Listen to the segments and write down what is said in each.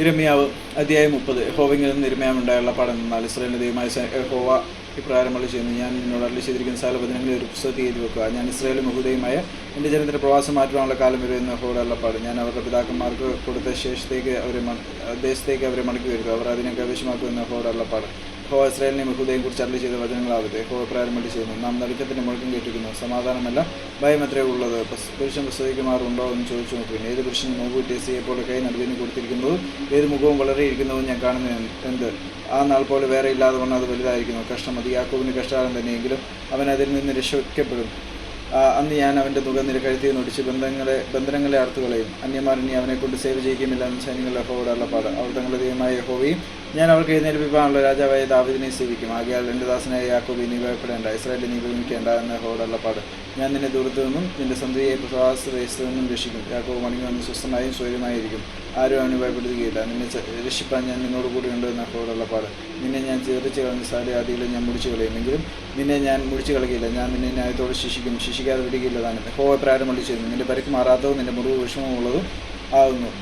ഇരമ്യാവ് അധ്യായം മുപ്പത്. ഹോവിങ്ങിൽ നിന്ന് ഇരമ്യാവുണ്ടായുള്ള പാഠം എന്നാൽ ഇസ്രേലിന്റെ ദൈവമായ ഹോവ ഇപ്രകാരം അള്ളി ചെയ്യുന്നു ഞാൻ നിന്നോട് അള്ളി ചെയ്തിരിക്കുന്ന സകല ഒരു പുസ്തകത്തിൽ എഴുതി വെക്കുക. ഞാൻ ഇസ്രേലി ബഹുദയുമായ എന്റെ ജനത്തിന്റെ പ്രവാസം മാറ്റുവാനുള്ള കാലം വരുമെന്ന് ഹോടുള്ള പാട് ഞാൻ അവരുടെ പിതാക്കന്മാർക്ക് കൊടുത്ത ശേഷത്തേക്ക് അവരെ ദേശത്തേക്ക് അവരെ മടക്കി വരുത്തുക അവർ അതിനെ കൈവശമാക്കുമെന്ന് ഹോടുള്ള പാട് ഹോ ഇസ്രായേലിനെ കുറിച്ച് അള്ളി ചെയ്ത വചനങ്ങളാവട്ടെ ഹോ അള്ളി ചെയ്യുന്നു. നാം നടുക്കത്തിന്റെ മുഴക്കം കേട്ടിരിക്കുന്നു. സമാധാനമല്ല ഭയം എത്രയേ ഉള്ളത്. പുരുഷൻ പ്രസവിക്കുമാറുണ്ടോ എന്ന് ചോദിച്ചു നോക്കുവിൻ ഏത് പുരുഷൻ നോമ്പ് ടെസ്സിയെ പോലെ കൈ നടുവിന് കൊടുത്തിരിക്കുന്നതും ഏത് മുഖവും വളരെയിരിക്കുന്നതും ഞാൻ കാണുന്നു എന്ത്? ആ നാൾ പോലെ വേറെ ഇല്ലാതെ വണ്ണം അത് വലുതായിരിക്കുന്നു. കഷ്ടം അത് യാക്കോബിന് കഷ്ടകാലം തന്നെയെങ്കിലും അവൻ അതിൽ നിന്ന് രക്ഷിക്കപ്പെടും. അന്ന് ഞാൻ അവന്റെ മുഖം നിരക്കഴുത്തി നൊടിച്ച് ബന്ധങ്ങളെ ബന്ധനങ്ങളെ അർത്തുകളെയും അന്യമാരനെ ഇനി അവനെ കൊണ്ട് സേവ ചെയ്യിക്കുമില്ല എന്ന് സൈനികളുടെ യഹോവയുടെ പാട് അവർ തങ്ങളുടെ ദൈവമായ യഹോവയും ഞാൻ അവർക്ക് എഴുന്നേൽപ്പിക്കാനുള്ള രാജാവായ ദാവിദിനെ സേവിക്കും. ആകയാൽ എന്റെ ദാസനായ യാക്കോബി നീ ഭയപ്പെടേണ്ട. ഇസ്രായേലിൽ നീ ഭൂമിക്കേണ്ട എന്ന ഹോടുള്ള പാട്. ഞാൻ നിന്നെ ദൂരത്തു നിന്നും നിന്റെ സന്ധിയെ പ്രവാസ ദേശത്തു നിന്നും രക്ഷിക്കും. യാക്കോബ് മടങ്ങി വന്ന് സ്വസ്ഥമായും സ്വയമായിരിക്കും ആരും അവന് ഭയപ്പെടുത്തുകയില്ല. നിന്നെ രക്ഷിപ്പാൻ ഞാൻ നിന്നോട് കൂടി ഉണ്ട് എന്ന പാട്. നിന്നെ ഞാൻ ചേർച്ച് കളഞ്ഞ സാലയാദിയിലും ഞാൻ മുടിച്ചു കളയുമെങ്കിലും നിന്നെ ഞാൻ മുടിച്ചു കളകില്ല ഞാൻ നിന്നെ ന്യായത്തോട് ശിക്ഷിക്കും. ശിക്ഷിക്കാതെ വിടുകയില്ല താനും ഹോ പ്രാരംഭിച്ചിരുന്നു നിന്റെ പരിക്ക് മാറാത്തതും നിന്റെ മുറിവ് വിഷമമുള്ളതും ആകുന്നു.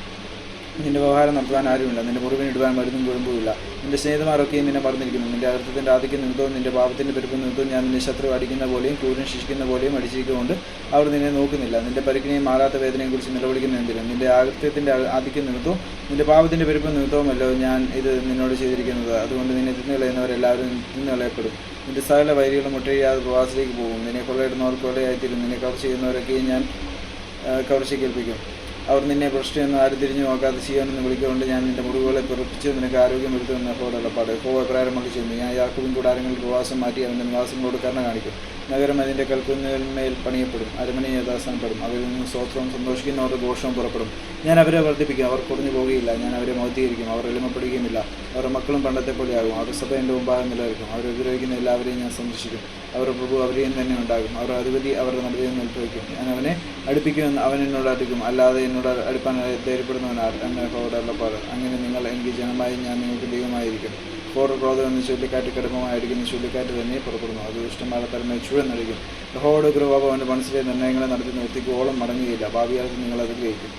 നിന്റെ വ്യവഹാരം നടത്താൻ ആരുമില്ല. നിന്റെ മുറിവിന് ഇടുവാൻ മരുന്നും കുഴമ്പുമില്ല നിന്റെ സ്നേഹിതമാരൊക്കെയും നിന്നെ മറന്നിരിക്കുന്നു. നിന്റെ അർത്ഥത്തിന്റെ ആദിക്യം നിമിത്തവും നിന്റെ പാപത്തിന്റെ പെരുപ്പം നിമിത്തവും ഞാൻ നിന്നെ ശത്രു അടിക്കുന്ന പോലെയും കൂടുതൽ ശിക്ഷിക്കുന്ന പോലെയും അടിച്ചിരിക്കുകൊണ്ട് അവർ നിന്നെ നോക്കുന്നില്ല. നിന്റെ പരിക്കിനെയും മാറാത്ത വേദനയെ കുറിച്ച് നിലവിളിക്കുന്ന എന്തിനും? നിന്റെ ആകൃത്യത്തിന്റെ ആദിക്യം നിമിത്തവും നിന്റെ പാപത്തിന്റെ പെരുപ്പം നിമിത്തവുമല്ലോ ഞാൻ ഇത് നിന്നോട് ചെയ്തിരിക്കുന്നത്. അതുകൊണ്ട് നിന്നെ തിന്നുകളയുന്നവരെല്ലാവരും തിന്നുകളയപ്പെടും നിന്റെ സകല വൈരികളും മുട്ടയില്ലാതെ പ്രവാസത്തിലേക്ക് പോകും. നിന്നെ കൊള്ളയിടുന്നവർ കൊള്ളയായിത്തീരും. നിന്നെ കവർ ചെയ്യുന്നവരൊക്കെയും ഞാൻ കവർച്ചയ്ക്കേൽപ്പിക്കും അവർ നിന്നെ ഭ്രഷ്ടിയൊന്നും ആരും തിരിഞ്ഞു നോക്കാതെ ചെയ്യാനെന്ന് വിളിക്കൊണ്ട് ഞാൻ നിന്റെ മുറിവുകളെ പിറപ്പിച്ച് നിനക്ക് ആരോഗ്യം വരുത്തുമെന്ന് അപ്പോൾ പാട്. ഹോവ പ്രാരംഭിച്ചു ഞാൻ യാക്കുവിൻ കൂടാരങ്ങളിൽ പ്രവാസം മാറ്റി അവന്റെ നിവാസങ്ങളോട് കരുണ കാണിക്കും. നഗരം അതിന്റെ കൽക്കുന്നിന്മേൽ പണിയപ്പെടും. അരമന യഥാസ്ഥാനപ്പെടും. അവരിൽ നിന്ന് സ്വത്രവും സന്തോഷിക്കുന്നവരുടെ ദോഷവും പുറപ്പെടും. ഞാൻ അവരെ വർദ്ധിപ്പിക്കും. അവർ കുറഞ്ഞു പോകുകയില്ല ഞാൻ അവരെ മൗത്തീകരിക്കും അവർ എളിമപ്പെടുകയുമില്ല. അവരുടെ മക്കളും പണ്ടത്തെ പോലെയാകും. അവരുടെ സഭ എന്റെ മുമ്പാകെ നിലനിൽക്കും. അവരെ ഉപദ്രവിക്കുന്ന എല്ലാവരെയും ഞാൻ സന്ദർശിക്കും. അവരുടെ പ്രഭു അവരെയും തന്നെ ഉണ്ടാകും അവരുടെ അധിപതി അവരുടെ നടുവിൽ ഉത്ഭവിക്കും ഞാൻ അവനെ അടുപ്പിക്കുമെന്ന് അവൻ എന്നോട് അടുക്കും അല്ലാതെ എന്നോട് അടുപ്പാൻ ധൈര്യപ്പെടുന്നവനാർ എന്നെ ഹോടുള്ള പാട് അങ്ങനെ നിങ്ങൾ എനിക്ക് ജനമായി ഞാൻ നിങ്ങൾക്ക് ദൈവമായിരിക്കും. ഫോർ ക്രോധം എന്ന് ചുഴലിക്കാറ്റ് കടുപ്പമായിരിക്കുന്ന ചുഴലിക്കാറ്റ് തന്നെ പുറപ്പെടുന്നു. അത് ഇഷ്ടമായ തലമേ നൽകും ഹോഡ് കൃപാപ അവന്റെ മനസ്സിലെ നിർണയങ്ങളെ നടത്തി നിർത്തിക്കോളം മടങ്ങുകയില്ല ഭാവിയാൾക്ക് നിങ്ങൾ അത് ഗ്രഹിക്കും